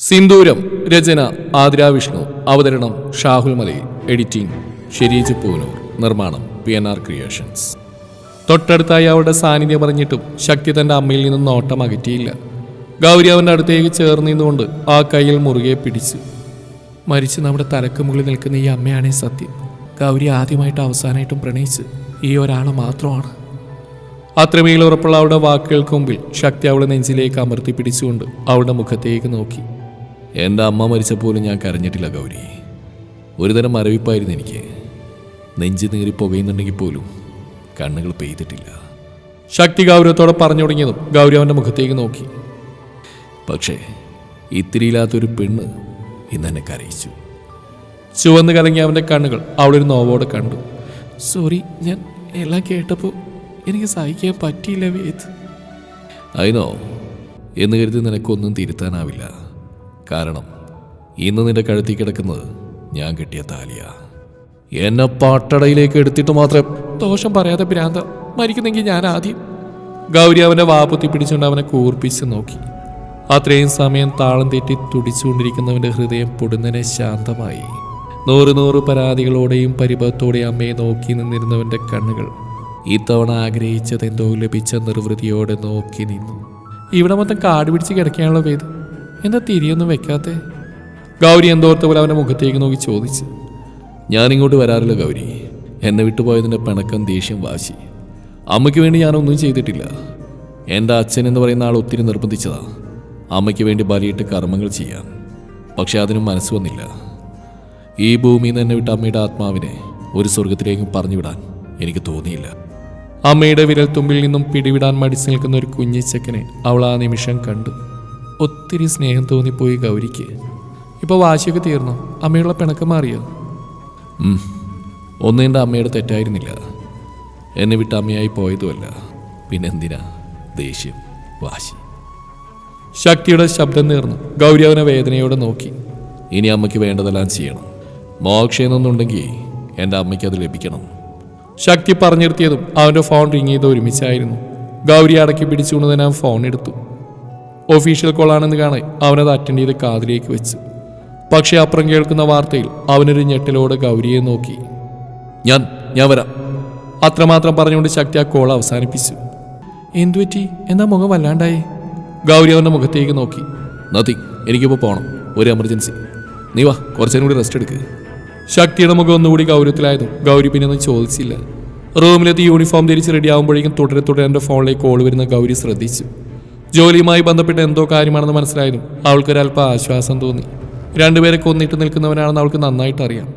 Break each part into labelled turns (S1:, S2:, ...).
S1: സിന്ദൂരം രചന ആതിര വിഷ്ണു അവതരണം ഷാഹുൽ മലയിൽ എഡിറ്റിംഗ് ഷെരീജ് പൂനൂർ നിർമ്മാണം പി എൻ ആർ ക്രിയേഷൻസ്. തൊട്ടടുത്തായി അവളുടെ സാന്നിധ്യം പറഞ്ഞിട്ടും ശക്തി തന്റെ അമ്മയിൽ നിന്നും നോട്ടം അകറ്റിയില്ല. ഗൗരി അവന്റെ അടുത്തേക്ക് ചേർന്ന് നിന്നുകൊണ്ട് ആ കയ്യിൽ മുറുകെ പിടിച്ചു മരിച്ച് നമ്മുടെ തലക്ക് മുകളിൽ നിൽക്കുന്ന ഈ അമ്മയാണേ സത്യം. ഗൗരി ആദ്യമായിട്ട് അവസാനമായിട്ടും പ്രണയിച്ച് ഈ ഒരാൾ മാത്രമാണ്. അത്രമേൽ ഉറപ്പുള്ള അവളുടെ വാക്കുകൾക്ക് മുമ്പിൽ ശക്തി അവളെ നെഞ്ചിലേക്ക് അമർത്തി പിടിച്ചുകൊണ്ട് അവളുടെ മുഖത്തേക്ക് നോക്കി. എന്റെ അമ്മ മരിച്ചപ്പോലും ഞാൻ കരഞ്ഞിട്ടില്ല ഗൗരി. ഒരുതരം മരവിപ്പായിരുന്നു എനിക്ക്. നെഞ്ചു നീറി പുകയുന്നുണ്ടെങ്കിൽ പോലും കണ്ണുകൾ പെയ്തിട്ടില്ല. ശക്തി ഗൗരവത്തോടെ പറഞ്ഞു തുടങ്ങിയതും ഗൗരി അവന്റെ മുഖത്തേക്ക് നോക്കി. പക്ഷേ ഇത്തിരിയില്ലാത്തൊരു പെണ്ണ് ഇന്നെന്നെ കരയിച്ചു. ചുവന്ന് കലങ്ങിയ അവന്റെ കണ്ണുകൾ അവളൊരു നോവോടെ കണ്ടു. സോറി ഞാൻ എല്ലാം കേട്ടപ്പോൾ എനിക്ക് സഹിക്കാൻ പറ്റിയില്ല വേദ്. അതിനോ എന്ന് കരുതി നിനക്കൊന്നും തിരുത്താനാവില്ല. കാരണം ഇന്ന് നിന്റെ കഴുത്തി കിടക്കുന്നത് ഞാൻ കിട്ടിയ താലിയ. എന്നെ പാട്ടടയിലേക്ക് എടുത്തിട്ട് മാത്രം ദോഷം പറയാതെ ഭ്രാന്ത മരിക്കുന്നെങ്കിൽ ഞാൻ ആദ്യം ഗൗരി അവനെ വാപ്പുത്തി പിടിച്ചുകൊണ്ട് അവനെ കൂർപ്പിച്ച് നോക്കി. അത്രയും സമയം താളം തെറ്റി തുടിച്ചുകൊണ്ടിരിക്കുന്നവന്റെ ഹൃദയം പൊടുന്നനെ ശാന്തമായി. നൂറ് നൂറ് പരാതികളോടെയും പരിഭവത്തോടെയും അമ്മയെ നോക്കി നിന്നിരുന്നവന്റെ കണ്ണുകൾ ഇത്തവണ ആഗ്രഹിച്ചതെന്തോ ലഭിച്ച നിർവൃതിയോടെ നോക്കി നിന്നു. ഇവിടെ മൊത്തം കാട് പിടിച്ച് കിടക്കാനുള്ള വേദ്. എന്താ തിരിയൊന്നും വെക്കാത്തെ? ഗൗരി എന്തോർത്ത പോലെ അവന്റെ മുഖത്തേക്ക് നോക്കി ചോദിച്ചു. ഞാനിങ്ങോട്ട് വരാറില്ല ഗൗരി. എന്നെ വിട്ടുപോയതിന്റെ പിണക്കം ദേഷ്യം വാശി. അമ്മയ്ക്ക് വേണ്ടി ഞാനൊന്നും ചെയ്തിട്ടില്ല. എന്റെ അച്ഛൻ എന്ന് പറയുന്ന ആൾ ഒത്തിരി നിർബന്ധിച്ചതാ. അമ്മയ്ക്ക് വേണ്ടി ബലിയിട്ട് കർമ്മങ്ങൾ ചെയ്യാൻ. പക്ഷെ അതിനും മനസ്സ് വന്നില്ല. ഈ ഭൂമിയിൽ നിന്ന് എന്നെ വിട്ട അമ്മയുടെ ആത്മാവിനെ ഒരു സ്വർഗത്തിലേക്കും പറഞ്ഞുവിടാൻ എനിക്ക് തോന്നിയില്ല. അമ്മയുടെ വിരൽ തുമ്പിൽ നിന്നും പിടിവിടാൻ മടിച്ചു നിൽക്കുന്ന ഒരു കുഞ്ഞിച്ചക്കനെ അവൾ ആ നിമിഷം കണ്ടു. ഒത്തിരി സ്നേഹം തോന്നിപ്പോയി ഗൗരിക്ക്. ഇപ്പോൾ വാശിയൊക്കെ തീർന്നു. അമ്മയുള്ള പിണക്കം മാറിയോ. ഒന്നും എന്റെ അമ്മയുടെ തെറ്റായിരുന്നില്ല. എന്നെ വിട്ട് അമ്മയായി പോയതുമല്ല. പിന്നെന്തിനാ ദേഷ്യം വാശി. ശക്തിയുടെ ശബ്ദം നേർന്നു. ഗൗരി അവനെ വേദനയോടെ നോക്കി. ഇനി അമ്മയ്ക്ക് വേണ്ടതെല്ലാം ചെയ്യണം. മോക്ഷയെന്നൊന്നുണ്ടെങ്കിൽ എന്റെ അമ്മയ്ക്ക് അത് ലഭിക്കണം. ശക്തി പറഞ്ഞിരുത്തിയതും അവന്റെ ഫോൺ റിങ് ചെയ്ത് ഒരുമിച്ചായിരുന്നു. ഗൗരി അടക്കി പിടിച്ചുകൊണ്ട് തന്നെ ഫോൺ എടുത്തു. ഒഫീഷ്യൽ കോളാണെന്ന് കാണാൻ അവനത് അറ്റൻഡ് ചെയ്ത് കാതിലേക്ക് വെച്ചു. പക്ഷേ അപ്പുറം കേൾക്കുന്ന വാർത്തയിൽ അവനൊരു ഞെട്ടലോടെ ഗൗരിയെ നോക്കി. ഞാൻ ഞാൻ വരാം. അത്രമാത്രം പറഞ്ഞുകൊണ്ട് ശക്തി ആ കോൾ അവസാനിപ്പിച്ചു. എന്തുപറ്റി എന്നാ മുഖം വല്ലാണ്ടായി? ഗൗരി അവന്റെ മുഖത്തേക്ക് നോക്കി. നദി എനിക്കിപ്പോൾ പോകണം ഒരു എമർജൻസി നീ വാ കുറച്ചേരും കൂടി റെസ്റ്റ് എടുക്കുക ശക്തിയുടെ മുഖം ഒന്നുകൂടി ഗൗരവത്തിലായതും ഗൗരി പിന്നെ ഒന്നും ചോദിച്ചില്ല. റൂമിലെത്തി യൂണിഫോം ധരിച്ച് റെഡി ആകുമ്പോഴേക്കും തുടരെ തുടരെ എന്റെ ഫോണിലേക്ക് കോൾ വരുന്ന ഗൗരി ശ്രദ്ധിച്ചു. ജോലിയുമായി ബന്ധപ്പെട്ട എന്തോ കാര്യമാണെന്ന് മനസ്സിലായതും അവൾക്കൊരല്പ ആശ്വാസം തോന്നി. രണ്ടുപേരെ കൊന്നിട്ട് നിൽക്കുന്നവനാണെന്ന് അവൾക്ക് നന്നായിട്ട് അറിയാം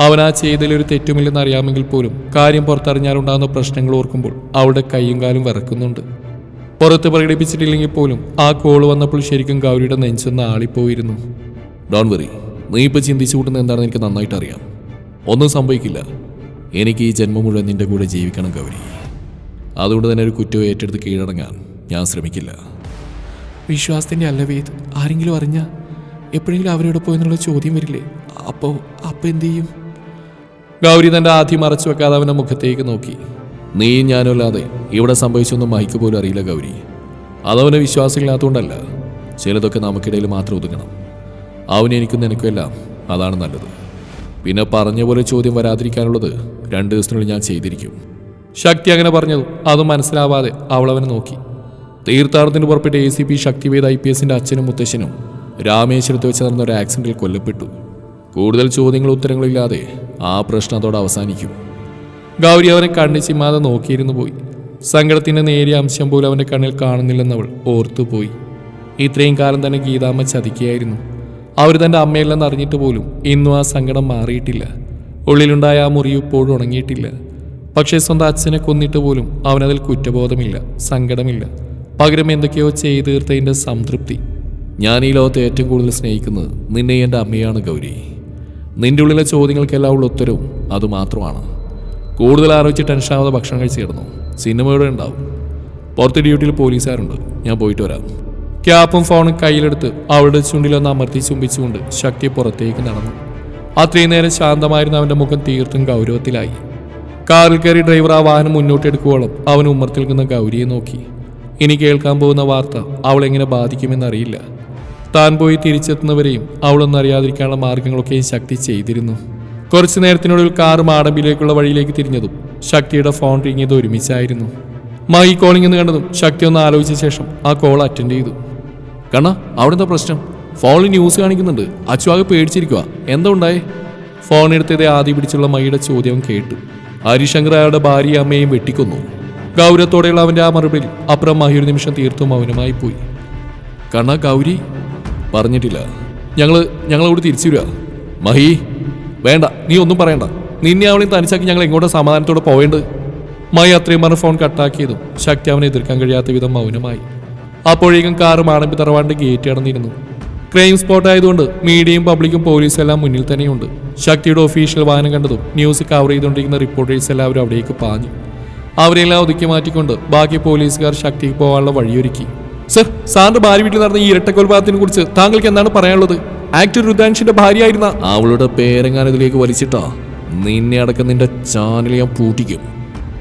S1: അവൻ ആ ചെയ്തതിലൊരു തെറ്റുമില്ലെന്ന് അറിയാമെങ്കിൽ പോലും കാര്യം പുറത്തറിഞ്ഞാലുണ്ടാകുന്ന പ്രശ്നങ്ങൾ ഓർക്കുമ്പോൾ അവളുടെ കൈയും കാലും വിറക്കുന്നുണ്ട്. പുറത്ത് പ്രകടിപ്പിച്ചിട്ടില്ലെങ്കിൽ പോലും ആ കോൾ വന്നപ്പോൾ ശരിക്കും ഗൗരിയുടെ നെഞ്ചൊന്ന് ആളിപ്പോയിരുന്നു. ഡോൺ വെറി നീ ഇപ്പോൾ ചിന്തിച്ചു കൂട്ടുന്ന എന്താണെന്ന് എനിക്ക് നന്നായിട്ട് അറിയാം ഒന്നും സംഭവിക്കില്ല. എനിക്ക് ഈ ജന്മം മുഴുവൻ നിന്റെ കൂടെ ജീവിക്കണം ഗൗരി. അതുകൊണ്ട് തന്നെ ഒരു കുറ്റവും ഏറ്റെടുത്ത് കീഴടങ്ങാൻ. ഞാൻ ശ്രമിക്കില്ല. വിശ്വാസത്തിന്റെ അല്ല വേദ് ആരെങ്കിലും അറിഞ്ഞാൽ എപ്പോഴെങ്കിലും അവരോട് പോയെന്നുള്ള ചോദ്യം വരില്ലേ? അപ്പോൾ അപ്പൊ എന്തു ചെയ്യും ഗൗരി തന്റെ ആദ്യം മറച്ചു വെക്കാതെ അവന്റെ മുഖത്തേക്ക് നോക്കി. നീയും ഞാനും അല്ലാതെ ഇവിടെ സംഭവിച്ചൊന്നും മൈക്ക് പോലും അറിയില്ല ഗൗരി. അതവന് വിശ്വാസമില്ലാത്തതുകൊണ്ടല്ല ചിലതൊക്കെ നമുക്കിടയിൽ മാത്രം ഒതുങ്ങണം. അവന് എനിക്കും നിനക്കും എല്ലാം അതാണ് നല്ലത്. പിന്നെ പറഞ്ഞ പോലെ ചോദ്യം വരാതിരിക്കാനുള്ളത് രണ്ട് ദിവസത്തിനുള്ളിൽ ഞാൻ ചെയ്തിരിക്കും. ശക്തി അങ്ങനെ പറഞ്ഞതും അത് മനസ്സിലാവാതെ അവളവനെ അവനെ നോക്കി. തീർത്ഥാടനത്തിന് പുറപ്പെട്ട A C P Shaktived I P എസിന്റെ അച്ഛനും മുത്തശ്ശനും രാമേശ്വരത്ത് വെച്ച് നടന്ന ഒരു ആക്സിഡന്റിൽ കൊല്ലപ്പെട്ടു. കൂടുതൽ ചോദ്യങ്ങളും ഉത്തരങ്ങളില്ലാതെ ആ പ്രശ്നം അതോടെ അവസാനിക്കും. ഗൗരി അവനെ കണ്ണു ചിമ്മാതെ നോക്കിയിരുന്നു പോയി. സങ്കടത്തിന്റെ നേരിയ അംശം പോലും അവന്റെ കണ്ണിൽ കാണുന്നില്ലെന്നവൾ ഓർത്തുപോയി ഇത്രയും കാലം തന്നെ ഗീതാമ്മ ചതിക്കുകയായിരുന്നു. അവർ തന്റെ അമ്മയില്ലെന്ന് അറിഞ്ഞിട്ട് പോലും ഇന്നും ആ സങ്കടം മാറിയിട്ടില്ല. ഉള്ളിലുണ്ടായ ആ മുറി ഇപ്പോഴും ഉണങ്ങിയിട്ടില്ല. പക്ഷേ സ്വന്തം അച്ഛനെ കൊന്നിട്ട് പോലും അവനതിൽ കുറ്റബോധമില്ല സങ്കടമില്ല. പകരം എന്തൊക്കെയോ ചെയ്തു തീർത്തതിന്റെ സംതൃപ്തി. ഞാൻ ഈ ലോകത്തെ ഏറ്റവും കൂടുതൽ സ്നേഹിക്കുന്നത് നിന്നെ എന്റെ അമ്മയാണ് ഗൗരി. നിന്റെ ഉള്ളിലെ ചോദ്യങ്ങൾക്കെല്ലാം ഉള്ള ഉത്തരവും അതുമാത്രമാണ് കൂടുതൽ ആലോചിച്ച് ടെൻഷനാവാതെ ഭക്ഷണം കഴിച്ച് കിടന്നു. സിനിമയുടെ ഉണ്ടാവും. പുറത്ത് ഡ്യൂട്ടിയിൽ പോലീസുകാരുണ്ട്. ഞാൻ പോയിട്ട് വരാം. ക്യാപ്പും ഫോണും കയ്യിലെടുത്ത് അവളുടെ ചുണ്ടിലൊന്ന് അമർത്തി ചുംബിച്ചുകൊണ്ട് ശക്തി പുറത്തേക്ക് നടന്നു. അത്രയും നേരം ശാന്തമായിരുന്ന അവന്റെ മുഖം തീർത്തും ഗൗരവത്തിലായി. കാറിൽ കയറി ഡ്രൈവർ ആ വാഹനം മുന്നോട്ടെടുക്കുവോളം അവൻ ഉമ്മർത്തിൽ നിൽക്കുന്ന ഗൗരിയെ നോക്കി. ഇനി കേൾക്കാൻ പോകുന്ന വാർത്ത അവൾ എങ്ങനെ ബാധിക്കുമെന്നറിയില്ല. താൻ പോയി തിരിച്ചെത്തുന്നവരെയും അവളൊന്നും അറിയാതിരിക്കാനുള്ള മാർഗങ്ങളൊക്കെയും ശക്തി ചെയ്തിരുന്നു. കുറച്ചു നേരത്തിനുള്ളിൽ കാർ മാടമ്പിലേക്കുള്ള വഴിയിലേക്ക് തിരിഞ്ഞതും ശക്തിയുടെ ഫോൺ റിങ്ങിയത് ഒരുമിച്ചായിരുന്നു. മൈ കോളിംഗ് എന്ന് കണ്ടതും ശക്തി ഒന്ന് ആലോചിച്ച ശേഷം ആ കോൾ അറ്റൻഡ് ചെയ്തു. കണ്ണ അവിടെന്താ പ്രശ്നം? ഫോണിൽ ന്യൂസ് കാണിക്കുന്നുണ്ട്. അച്ചുവാകെ പേടിച്ചിരിക്കുക എന്താ ഉണ്ടായേ? ഫോൺ എടുത്തതേ ആദ്യം പിടിച്ചുള്ള മൈയുടെ ചോദ്യം കേട്ടു. ഹരിശങ്കർ അയാളുടെ ഭാര്യയും അമ്മയും വെട്ടിക്കൊന്നു. ഗൗരവത്തോടെയുള്ള അവന്റെ ആ മറുപടിയിൽ അപ്പുറം മഹി ഒരു നിമിഷം തീർത്തും മൗനമായി പോയി. കണ്ണ ഗൗരി പറഞ്ഞിട്ടില്ല. ഞങ്ങൾ ഞങ്ങളോട് തിരിച്ചു വരിക. മഹി വേണ്ട നീ ഒന്നും പറയണ്ട. നിന്നെ അവളെയും തനിച്ചാക്കി ഞങ്ങൾ എങ്ങോട്ട് സമാധാനത്തോടെ പോവേണ്ടത്? മായി അത്രയും പറഞ്ഞ് ഫോൺ കട്ടാക്കിയതും ശക്തി അവനെ എതിർക്കാൻ കഴിയാത്ത വിധം മൗനമായി. അപ്പോഴേക്കും കാറ് മാണമ്പി തറവാണ്ട് ഗേറ്റ് അടന്നിരുന്നു ക്രൈം സ്പോട്ട് ആയതുകൊണ്ട് മീഡിയയും പബ്ലിക്കും പോലീസും എല്ലാം മുന്നിൽ തന്നെയുണ്ട്. ശക്തിയുടെ ഒഫീഷ്യൽ വാഹനം കണ്ടതും ന്യൂസ് കവർ ചെയ്തുകൊണ്ടിരിക്കുന്ന റിപ്പോർട്ടേഴ്സ് എല്ലാവരും അവിടേക്ക് പാഞ്ഞു. അവരെല്ലാം ഒതുക്കി മാറ്റിക്കൊണ്ട് ബാക്കി പോലീസുകാർ ശക്തിക്ക് പോകാനുള്ള വഴിയൊരുക്കി. സർ സാറിന്റെ ഭാര്യ വീട്ടിൽ നടന്ന ഈ ഇരട്ടക്കൊലപാതകത്തിനെ കുറിച്ച് താങ്കൾക്ക് എന്താണ് പറയാനുള്ളത്? ആക്ടർ രുദ്രാൻഷിന്റെ ഭാര്യയായിരുന്ന അവളുടെ പേരെങ്ങാൻ ഇതിലേക്ക് വലിച്ചിട്ടാ. നിന്നെ അടക്കം നിന്റെ ചാനൽ ഞാൻ പൂട്ടിക്കും.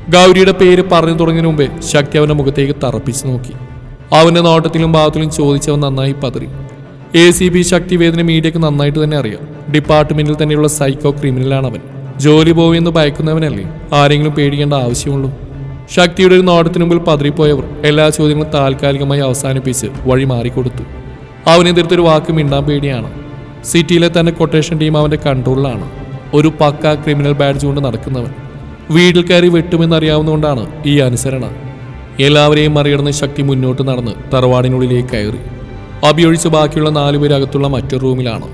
S1: ഗൗരിയുടെ പേര് പറഞ്ഞു തുടങ്ങിയതിന് മുമ്പേ ശക്തി അവന്റെ മുഖത്തേക്ക് തറപ്പിച്ചു നോക്കി. അവന്റെ നോട്ടത്തിലും ഭാവത്തിലും ചോദിച്ചവൻ നന്നായി പതറി. എ സി ബി ശക്തിവേദന മീഡിയക്ക് നന്നായിട്ട് തന്നെ അറിയാം. ഡിപ്പാർട്ട്മെന്റിൽ തന്നെയുള്ള സൈക്കോ ക്രിമിനലാണ് അവൻ. ജോലി പോവെന്ന് ഭയക്കുന്നവനല്ലേ? ആരെങ്കിലും പേടിക്കേണ്ട ആവശ്യമുള്ളൂ. ശക്തിയുടെ ഒരു നോട്ടത്തിന് മുമ്പിൽ പതറിപ്പോയവർ എല്ലാ ചോദ്യങ്ങളും താൽക്കാലികമായി അവസാനിപ്പിച്ച് വഴി മാറിക്കൊടുത്തു. അവനെതിർത്തൊരു വാക്ക് മിണ്ടാൻ പേടിയാണ്. സിറ്റിയിലെ തന്നെ കൊട്ടേഷൻ ടീം അവന്റെ കൺട്രോളിലാണ് ഒരു പക്ക ക്രിമിനൽ ബാഡ്ജ് കൊണ്ട് നടക്കുന്നവൻ. വീട്ടിൽ കയറി വെട്ടുമെന്നറിയാവുന്നതുകൊണ്ടാണ് ഈ അനുസരണ. എല്ലാവരെയും മറികടന്ന് ശക്തി മുന്നോട്ട് നടന്ന് തറവാടിനുള്ളിലേക്ക് കയറി. അഭിയൊഴിച്ച് ബാക്കിയുള്ള നാലുപേരകത്തുള്ള മറ്റൊരു റൂമിലാണ്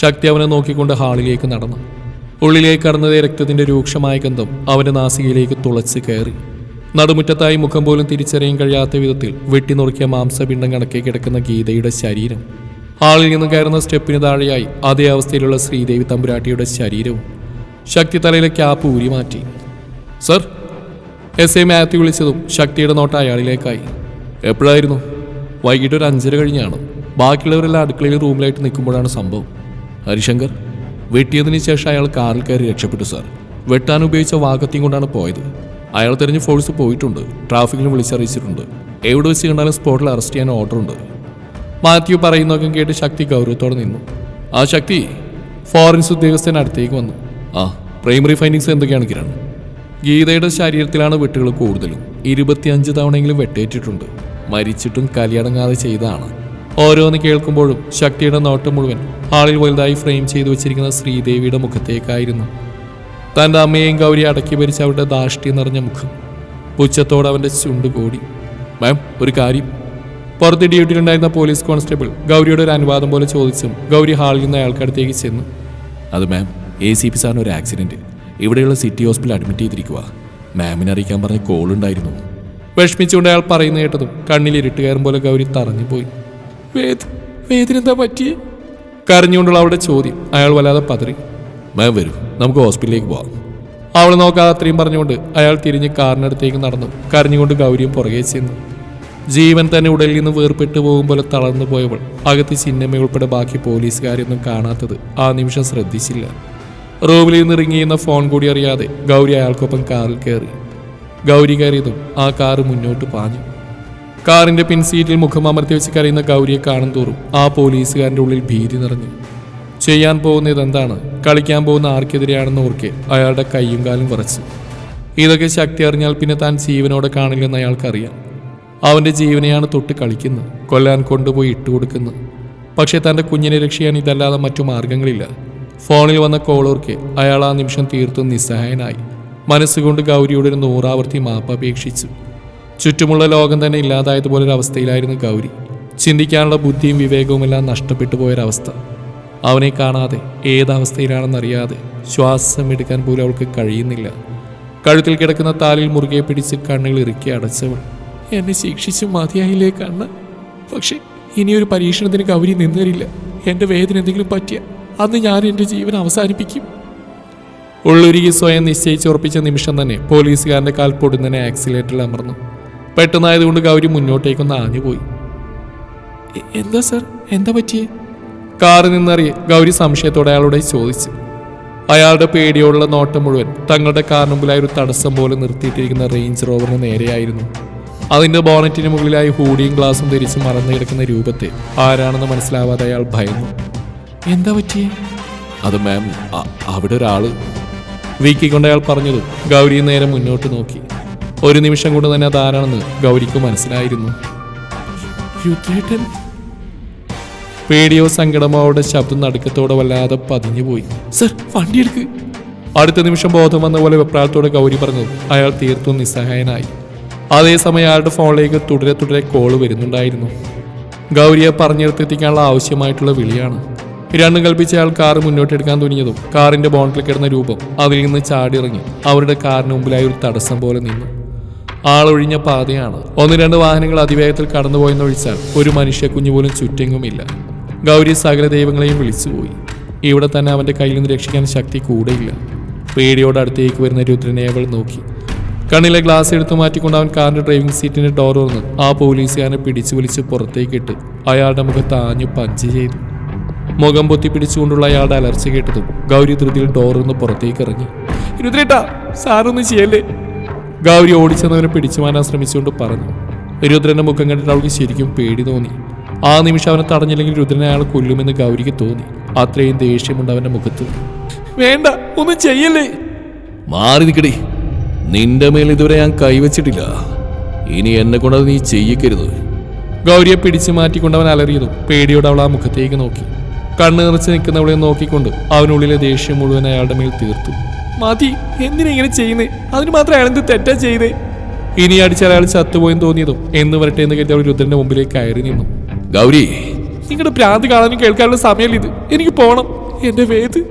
S1: ശക്തി അവനെ നോക്കിക്കൊണ്ട് ഹാളിലേക്ക് നടന്നു. ഉള്ളിലേക്ക് കടന്നതേ രക്തത്തിന്റെ രൂക്ഷമായ ഗന്ധം അവന്റെ നാസികയിലേക്ക് തുളച്ച് കയറി. നടുമുറ്റത്തായി മുഖം പോലും തിരിച്ചറിയാൻ കഴിയാത്ത വിധത്തിൽ വെട്ടിനുറുക്കിയ മാംസപിണ്ഡം കണക്കെ കിടക്കുന്ന ഗീതയുടെ ശരീരം. ആളിൽ നിന്ന് കയറുന്ന സ്റ്റെപ്പിന് താഴെയായി അതേ അവസ്ഥയിലുള്ള ശ്രീദേവി തമ്പുരാട്ടിയുടെ ശരീരവും ശക്തി തലയിലെ ക്യാപ്പ് ഊരി മാറ്റി സർ എസ് ഐ മാത്യു വിളിച്ചതും ശക്തിയുടെ നോട്ട അയാളിലേക്കായി. എപ്പോഴായിരുന്നു? വൈകിട്ട് ഒരു അഞ്ചര കഴിഞ്ഞാണ്. ബാക്കിയുള്ളവരെല്ലാം അടുക്കളയിൽ റൂമിലായിട്ട് നിൽക്കുമ്പോഴാണ് സംഭവം. ഹരിശങ്കർ വെട്ടിയതിന് ശേഷം അയാൾ കാറിൽ കയറി രക്ഷപ്പെട്ടു സാർ വെട്ടാൻ ഉപയോഗിച്ച വാഗത്തിയും കൊണ്ടാണ് പോയത്. അയാൾ തെരഞ്ഞ് ഫോഴ്സ് പോയിട്ടുണ്ട്. ട്രാഫിക്കിന് വിളിച്ചറിയിച്ചിട്ടുണ്ട്. എവിടെ വെച്ച് കണ്ടാലും സ്പോട്ടിൽ അറസ്റ്റ് ചെയ്യാൻ ഓർഡർ ഉണ്ട്. മാത്യു പറയുന്നതൊക്കെ കേട്ട് ശക്തി ഗൗരവത്തോടെ നിന്നു. ആ ശക്തി ഫോറൻസ് ഉദ്യോഗസ്ഥൻ അടുത്തേക്ക് വന്നു. ആ പ്രൈമറി ഫൈൻഡിങ്സ് എന്തൊക്കെയാണ് കിരൺ? ഗീതയുടെ ശരീരത്തിലാണ് വെട്ടുകൾ കൂടുതലും. ഇരുപത്തിയഞ്ച് തവണയെങ്കിലും വെട്ടേറ്റിട്ടുണ്ട്. മരിച്ചിട്ടും കലിയടങ്ങാതെ ചെയ്തതാണ്. ഓരോന്ന് കേൾക്കുമ്പോഴും ശക്തിയുടെ നോട്ടം മുഴുവൻ ഹാളിൽ വലുതായി ഫ്രെയിം ചെയ്തു വെച്ചിരിക്കുന്ന ശ്രീദേവിയുടെ മുഖത്തേക്കായിരുന്നു. തന്റെ അമ്മയെയും ഗൗരി അടക്കി ഭരിച്ച അവരുടെ ദാഷ്ടി നിറഞ്ഞ മുഖം പുച്ഛത്തോടെ അവന്റെ ചുണ്ട് കൂടി. മാം ഒരു കാര്യം. പുറത്ത് ഡ്യൂട്ടിയിലുണ്ടായിരുന്ന പോലീസ് കോൺസ്റ്റബിൾ ഗൗരിയുടെ ഒരു അനുവാദം പോലെ ചോദിച്ചും ഗൗരി ഹാളിൽ നിന്ന് അയാൾക്കടുത്തേക്ക് ചെന്നു. അത് മാം എ സി പി സാറിന് ഒരു ആക്സിഡന്റ് ഇവിടെയുള്ള സിറ്റി ഹോസ്പിറ്റലിൽ അഡ്മിറ്റ് ചെയ്തിരിക്കുക മാമിനെ അറിയിക്കാൻ പറഞ്ഞ കോൾ ഉണ്ടായിരുന്നു വിഷമിച്ചുകൊണ്ട് അയാൾ പറയുന്ന കേട്ടതും കണ്ണിൽ ഇരുട്ട് കയറും പോലെ ഗൗരി തറഞ്ഞുപോയി. വേദ വേദനെന്താ പറ്റിയേ? കരഞ്ഞുകൊണ്ടുള്ള അവളുടെ ചോദ്യം അയാൾ വല്ലാതെ പതറി. മാം വരൂ നമുക്ക് ഹോസ്പിറ്റലിലേക്ക് പോവാം. അവൾ നോക്കാതെ അത്രയും പറഞ്ഞുകൊണ്ട് അയാൾ തിരിഞ്ഞ് കാറിനടുത്തേക്ക് നടന്നു കരഞ്ഞുകൊണ്ട് ഗൗരിയും പുറകെ ചെന്നു. ജീവൻ തന്നെ ഉടലിൽ നിന്ന് വേർപെട്ടു പോകും പോലെ തളർന്നു പോയവൾ അകത്ത് ചിന്നമ്മ ഉൾപ്പെടെ ബാക്കി പോലീസുകാരൊന്നും കാണാത്തത് ആ നിമിഷം ശ്രദ്ധിച്ചില്ല. റൂമിൽ നിന്ന് ഇറങ്ങിയിരുന്ന ഫോൺ കൂടി അറിയാതെ ഗൗരി അയാൾക്കൊപ്പം കാറിൽ കയറി. ഗൗരി കയറിയതും ആ കാറ് മുന്നോട്ട് പാഞ്ഞു. കാറിന്റെ പിൻസീറ്റിൽ മുഖം അമർത്തി വെച്ച് കരയുന്ന ഗൗരിയെ കാണും തോറും ആ പോലീസുകാരന്റെ ഉള്ളിൽ ഭീതി നിറഞ്ഞു. ചെയ്യാൻ പോകുന്ന ഇതെന്താണ്? കളിക്കാൻ പോകുന്ന ആർക്കെതിരെയാണെന്ന് ഓർക്കെ അയാളുടെ കൈയും കാലും വിറച്ചു ഇതൊക്കെ ശക്തി അറിഞ്ഞാൽ പിന്നെ താൻ ജീവനോടെ കാണില്ലെന്ന് അയാൾക്കറിയാം. അവന്റെ ജീവനെയാണ് തൊട്ട് കളിക്കുന്നത്. കൊല്ലാൻ കൊണ്ടുപോയി ഇട്ടു ഇട്ടുകൊടുക്കുന്നത് പക്ഷേ തന്റെ കുഞ്ഞിനെ രക്ഷിക്കാൻ ഇതല്ലാതെ മറ്റു മാർഗങ്ങളില്ല ഫോണിൽ വന്ന കോളോർക്ക് അയാൾ ആ നിമിഷം തീർത്തും നിസ്സഹായനായി. മനസ്സുകൊണ്ട് ഗൗരിയോട് ഒരു നൂറാവർത്തി മാപ്പ് അപേക്ഷിച്ചു. ചുറ്റുമുള്ള ലോകം തന്നെ ഇല്ലാതായതുപോലെ ഒരു അവസ്ഥയിലായിരുന്നു ഗൗരി. ചിന്തിക്കാനുള്ള ബുദ്ധിയും വിവേകവുമെല്ലാം നഷ്ടപ്പെട്ടു പോയൊരവസ്ഥ. അവനെ കാണാതെ ഏതവസ്ഥയിലാണെന്നറിയാതെ ശ്വാസം എടുക്കാൻ പോലും അവൾക്ക് കഴിയുന്നില്ല. കഴുത്തിൽ കിടക്കുന്ന താലിൽ മുറുകെ പിടിച്ച് കണ്ണുകൾ ഇറുക്കി അടച്ചവൾ എന്നെ ശിക്ഷിച്ച് മതിയായില്ലേ കണ്ണ്? പക്ഷെ ഇനിയൊരു പരീക്ഷണത്തിന് ഗൗരി നിന്നരില്ല. എന്റെ വേദന എന്തെങ്കിലും പറ്റിയ അന്ന് ഞാൻ എന്റെ ജീവൻ അവസാനിപ്പിക്കും. ഉള്ളൊരുക്കി സ്വയം നിശ്ചയിച്ചുറപ്പിച്ച നിമിഷം തന്നെ പോലീസുകാരന്റെ കാൽ പൊടുന്നനെ ആക്സിലേറ്ററിൽ അമർന്നു. പെട്ടെന്നായതുകൊണ്ട് ഗൗരി മുന്നോട്ടേക്കൊന്ന് ആഞ്ഞുപോയി. പോയി എന്താ സർ? എന്താ പറ്റിയേ? കാറിൽ നിന്നറിയ ഗൗരി സംശയത്തോടെ അയാളോട് ചോദിച്ചു. അയാളുടെ പേടിയോടുള്ള നോട്ടം മുഴുവൻ തങ്ങളുടെ കാർ മുമ്പിലായി ഒരു തടസ്സം പോലെ നിർത്തിയിട്ടിരിക്കുന്ന റേഞ്ച് റോവറിന് നേരെയായിരുന്നു. അതിന്റെ ബോണറ്റിന് മുകളിലായി ഹൂഡിയും ഗ്ലാസും ധരിച്ച് മറന്നു കിടക്കുന്ന രൂപത്തെ ആരാണെന്ന് മനസ്സിലാവാതെ അയാൾ ഭയന്നു. എന്താ പറ്റിയേ? അത് മാം അവിടെ ഒരാൾ. വീക്കിക്കൊണ്ട് അയാൾ പറഞ്ഞതും ഗൗരി നേരെ മുന്നോട്ട് നോക്കി. ഒരു നിമിഷം കൊണ്ട് തന്നെ അതാരാണെന്ന് ഗൗരിക്ക് മനസ്സിലായിരുന്നു. പേടിയോ സങ്കടമോ അവളുടെ ശബ്ദം നടുക്കത്തോടെ വല്ലാതെ പതിഞ്ഞുപോയി സർ വണ്ടി എടുക്ക് അടുത്ത നിമിഷം ബോധം വന്ന പോലെ വെപ്രാളത്തോടെ ഗൗരി പറഞ്ഞു അയാൾ തീർത്തും നിസ്സഹായനായി. അതേസമയം അയാളുടെ ഫോണിലേക്ക് തുടരെ തുടരെ കോൾ വരുന്നുണ്ടായിരുന്നു. ഗൗരിയെ പറഞ്ഞെടുത്തെത്തിക്കാനുള്ള ആവശ്യമായിട്ടുള്ള വിളിയാണ്. രണ്ടും കൽപ്പിച്ച അയാൾ കാർ മുന്നോട്ടെടുക്കാൻ തുനിഞ്ഞതും കാറിന്റെ ബോണ്ടിൽ കിടന്ന രൂപം അതിൽ നിന്ന് ചാടിയിറങ്ങി അവരുടെ കാറിന് മുമ്പിലായി ഒരു തടസ്സം പോലെ നിന്നു. ആളൊഴിഞ്ഞ പാതയാണ്. ഒന്ന് രണ്ട് വാഹനങ്ങൾ അതിവേഗത്തിൽ കടന്നുപോയെന്നൊഴിച്ചാൽ ഒരു മനുഷ്യ കുഞ്ഞു പോലും ചുറ്റെങ്ങുമില്ല. ഗൗരി സകല ദൈവങ്ങളെയും വിളിച്ചുപോയി. ഇവിടെ തന്നെ അവന്റെ കയ്യിൽ നിന്ന് രക്ഷിക്കാൻ ശക്തി കൂടെയില്ല. പേടിയോട് അടുത്തേക്ക് വരുന്ന രുദ്രനെ അവൾ നോക്കി. കണ്ണിലെ ഗ്ലാസ് എടുത്തു മാറ്റിക്കൊണ്ട് അവൻ കാറിന്റെ ഡ്രൈവിംഗ് സീറ്റിന്റെ ഡോർ തുറന്ന്. ആ പോലീസുകാരനെ പിടിച്ചു വലിച്ച് പുറത്തേക്കിട്ട് അയാളുടെ മുഖത്ത് ആഞ്ഞു പഞ്ച് ചെയ്തു. മുഖം പൊത്തി പിടിച്ചുകൊണ്ടുള്ള അയാളുടെ അലർച്ച കേട്ടതും ഗൗരി ധൃതിയിൽ ഡോറിൽ പുറത്തേക്ക് ഇറങ്ങി. രുദ്രേട്ടാ സാറൊന്നും ചെയ്യല്ലേ? ഗൗരി ഓടിച്ചെന്നവനെ പിടിച്ചു മാനാൻ ശ്രമിച്ചുകൊണ്ട് പറഞ്ഞു. രുദ്രന്റെ മുഖം കണ്ടിട്ട് അവൾക്ക് ശരിക്കും പേടി തോന്നി. ആ നിമിഷം അവനെ തടഞ്ഞില്ലെങ്കിൽ രുദ്രനെ അയാൾ കൊല്ലുമെന്ന് ഗൗരിക്ക് തോന്നി. അത്രയും ദേഷ്യമുണ്ട് അവന്റെ മുഖത്ത്. വേണ്ട ഒന്നും ചെയ്യല്ലേ.
S2: മാറി നിൽക്കടി. നിന്റെ മേൽ ഇതുവരെ ഞാൻ കൈവച്ചിട്ടില്ല. ഇനി എന്നെ കൊണ്ടത് നീ ചെയ്യിക്കരുത്.
S1: ഗൗരിയെ പിടിച്ചു മാറ്റിക്കൊണ്ട് അവൻ അലറിയതും പേടിയോടെ അവൾ ആ മുഖത്തേക്ക് നോക്കി. കണ്ണു നിറച്ച് നിൽക്കുന്നവളെ നോക്കിക്കൊണ്ട് അവനുള്ളിലെ ദേഷ്യം മുഴുവൻ അയാളുടെ മേൽ തീർത്തു. മതി എന്തിനാ ഇങ്ങനെ ചെയ്യുന്നേ? അതിന് മാത്രം അയാൾ എന്ത് തെറ്റാ ചെയ്തേ? ഇനി അടിച്ചാൽ അയാൾ ചത്തുപോയെന്ന് തോന്നിയതും എന്ന് വരട്ടെ എന്ന് കരുതി അവൾ രുദ്രന്റെ മുമ്പിലേക്ക് കയറി നിന്നു.
S2: ഗൗരി.
S1: നിങ്ങളുടെ ഭ്രാന്ത് കാണാനും കേൾക്കാനുള്ള സമയമല്ല ഇത്. എനിക്ക് പോണം. എന്റെ വേദ്.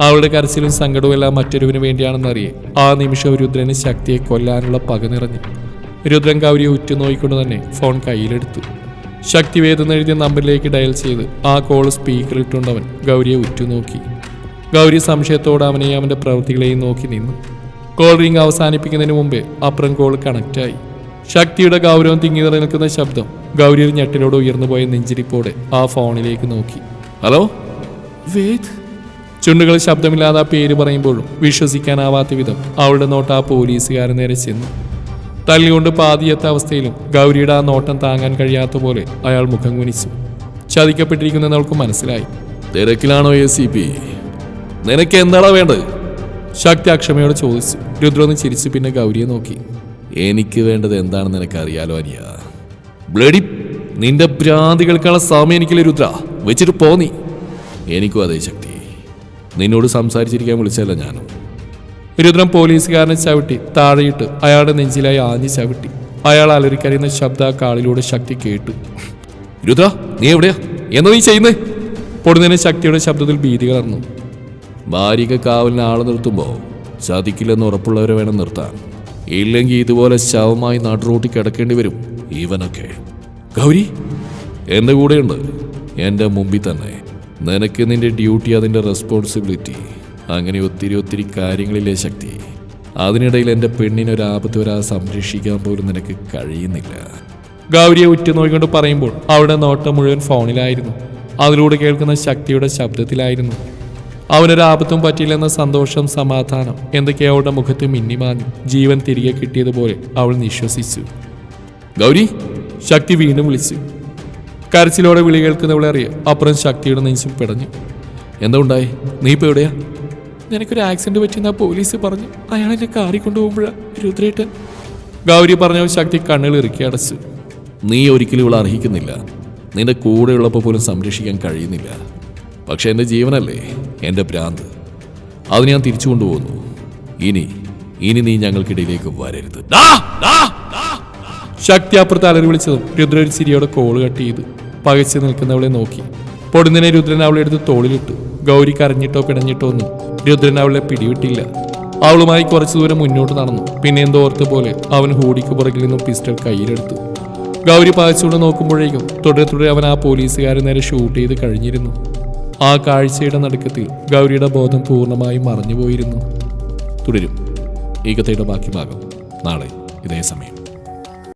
S1: അവളുടെ കരച്ചിലും സങ്കടവും എല്ലാം മറ്റൊരുവിന് വേണ്ടിയാണെന്നറിയേ ആ നിമിഷം രുദ്രന് ശക്തിയെ കൊല്ലാനുള്ള പക നിറഞ്ഞു. രുദ്രൻ ഗൗരിയെ ഉറ്റുനോയിക്കൊണ്ട് തന്നെ ഫോൺ കയ്യിലെടുത്തു. ശക്തി വേദം എഴുതിയ നമ്പറിലേക്ക് ഡയൽ ചെയ്ത് ആ കോൾ സ്പീക്കറിൽ ഇട്ടുകൊണ്ടവൻ ഗൗരിയെ ഉറ്റുനോക്കി. ഗൗരി സംശയത്തോടെ അവനെയും അവന്റെ പ്രവൃത്തികളെയും നോക്കി നിന്നു. കോൾ റിംഗ് അവസാനിപ്പിക്കുന്നതിന് മുമ്പേ അപ്പുറം കോൾ കണക്റ്റായി. ശക്തിയുടെ ഗൗരവം തിങ്ങി നിലനിൽക്കുന്ന ശബ്ദം ഗൗരി ഒരു ഞെട്ടിലോട് ഉയർന്നുപോയ നെഞ്ചിരിപ്പോടെ ആ ഫോണിലേക്ക് നോക്കി.
S2: ഹലോ?
S1: വേദ്? ചുണ്ടുകൾ ശബ്ദമില്ലാതെ ആ പേര് പറയുമ്പോഴും വിശ്വസിക്കാനാവാത്ത വിധം അവളുടെ നോട്ട് ആ പോലീസുകാരൻ നേരെ ചെന്നു. തല്ലുകൊണ്ട് പാതിയെത്ത അവസ്ഥയിലും ഗൗരിയുടെ ആ നോട്ടം താങ്ങാൻ കഴിയാത്ത പോലെ അയാൾ മുഖം കുനിച്ചു. ചതിക്കപ്പെട്ടിരിക്കുന്നെന്ന് മനസ്സിലായി.
S2: തിരക്കിലാണോ എ സി പി? നിനക്ക് എന്താണോ വേണ്ടത്?
S1: ശക്തി അക്ഷമയോട് ചോദിച്ചു രുദ്രൊന്ന് ചിരിച്ചു പിന്നെ ഗൗരിയെ നോക്കി.
S2: എനിക്ക് വേണ്ടത് എന്താണെന്ന് നിനക്ക് അറിയാലോ അനിയ. ബ്ലഡി നിന്റെ ഭ്രാന്തികൾക്കുള്ള സമയം എനിക്കില്ല രുദ്ര. വെച്ചിട്ട് പോന്നി എനിക്കും അതേ ശക്തി. നിന്നോട് സംസാരിച്ചിരിക്കാൻ വിളിച്ചല്ല ഞാനും.
S1: രുദ്രൻ പോലീസുകാരനെ ചവിട്ടി താഴെയിട്ട് അയാളുടെ നെഞ്ചിലായി ആഞ്ഞ് ചവിട്ടി. അയാൾ അലറിക്കറിയുന്ന ശബ്ദ കാളിലൂടെ ശക്തി കേട്ടു.
S2: രുദ്ര നീ എവിടെയാ? എന്താ നീ ചെയ്യുന്നേ?
S1: പൊടുന്നതിന് ശക്തിയുടെ ശബ്ദത്തിൽ ഭീതി കലർന്നു.
S2: ഭാര്യക്ക് കാവലിന് ആളെ നിർത്തുമ്പോൾ ചതിക്കില്ലെന്ന് ഉറപ്പുള്ളവരെ വേണം നിർത്താൻ. ഇല്ലെങ്കിൽ ഇതുപോലെ ശവമായി നാട്ടുറോട്ടി കിടക്കേണ്ടി വരും ഇവനൊക്കെ.
S1: ഗൗരി
S2: എന്റെ കൂടെയുണ്ട്. എന്റെ മുമ്പിൽ തന്നെ. നിനക്ക് നിന്റെ ഡ്യൂട്ടി അതിന്റെ റെസ്പോൺസിബിലിറ്റി അങ്ങനെ ഒത്തിരി ഒത്തിരി കാര്യങ്ങളിലെ ശക്തി. അതിനിടയിൽ എന്റെ പെണ്ണിനൊരു ആപത്ത് വരാതെ സംരക്ഷിക്കാൻ പോലും നിനക്ക് കഴിയുന്നില്ല.
S1: ഗൗരിയെ ഉറ്റുനോക്കിക്കൊണ്ട് പറയുമ്പോൾ അവിടെ നോട്ടം മുഴുവൻ ഫോണിലായിരുന്നു അതിലൂടെ കേൾക്കുന്ന ശക്തിയുടെ ശബ്ദത്തിലായിരുന്നു. അവനൊരു ആപത്തും പറ്റിയില്ലെന്ന സന്തോഷം സമാധാനം എന്തൊക്കെയോ അവളുടെ മുഖത്ത് മിന്നിമാഞ്ഞു. ജീവൻ തിരികെ കിട്ടിയതുപോലെ അവൾ നിശ്വസിച്ചു.
S2: ഗൗരി
S1: ശക്തി വീണ്ടും വിളിച്ചു. കരച്ചിലോടെ വിളി കേൾക്കുന്നവളെ അറിയാം. അപ്പുറം ശക്തിയുടെ നെഞ്ചും പിടഞ്ഞു.
S2: എന്താ ഉണ്ടായി? നീ ഇപ്പോൾ എവിടെയാ?
S1: നിനക്കൊരു ആക്സിഡന്റ് പറ്റിയെന്ന പോലീസ് പറഞ്ഞു. അയാൾ എന്നെ കാറി കൊണ്ടുപോകുമ്പോഴാ രുദ്രേട്ടൻ. ഗൗരി പറഞ്ഞ ശക്തി കണ്ണുകൾ ഇറുക്കി അടച്ചു.
S2: നീ ഒരിക്കലും ഇവളെ അർഹിക്കുന്നില്ല. നിന്റെ കൂടെയുള്ളപ്പോൾ പോലും സംരക്ഷിക്കാൻ കഴിയുന്നില്ല. പക്ഷെ എന്റെ ജീവനല്ലേ? എന്റെ ഭ്രാന്ത്. അത് ഞാൻ തിരിച്ചു കൊണ്ടുപോകുന്നു. ഇനി ഇനി നീ ഞങ്ങൾക്കിടയിലേക്ക് വരരുത്.
S1: ശക്തി അപ്പുറത്ത് അലറി വിളിച്ചതും രുദ്ര ഒരു ചിരിയോടെ കോൾ കട്ട് ചെയ്ത് പകച്ചു നിൽക്കുന്നവളെ നോക്കി. പൊടുന്നിനെ രുദ്രൻ അവളെ എടുത്ത് തോളിലിട്ടു. ഗൗരി കരഞ്ഞിട്ടോ പിടഞ്ഞിട്ടോ ഒന്നും രുദ്രൻ അവളെ പിടിവിട്ടില്ല. അവളുമായി കുറച്ചു ദൂരം മുന്നോട്ട് നടന്നു. പിന്നെ എന്തോ ഓർത്ത പോലെ അവൻ ഹൂടിക്ക് പുറകിൽ നിന്നും പിസ്റ്റൾ കയ്യിലെടുത്തു. ഗൗരി പകച്ചുകൊണ്ട് നോക്കുമ്പോഴേക്കും തുടരെ തുടരെ അവൻ ആ പോലീസുകാരൻ നേരെ ഷൂട്ട് ചെയ്ത് കഴിഞ്ഞിരുന്നു. ആ കാഴ്ചയുടെ നടുക്കത്തിൽ ഗൗരിയുടെ ബോധം പൂർണമായും മറഞ്ഞുപോയിരുന്നു. തുടരും. ഈ കഥയുടെ ബാക്കി ഭാഗം നാളെ ഇതേ സമയം.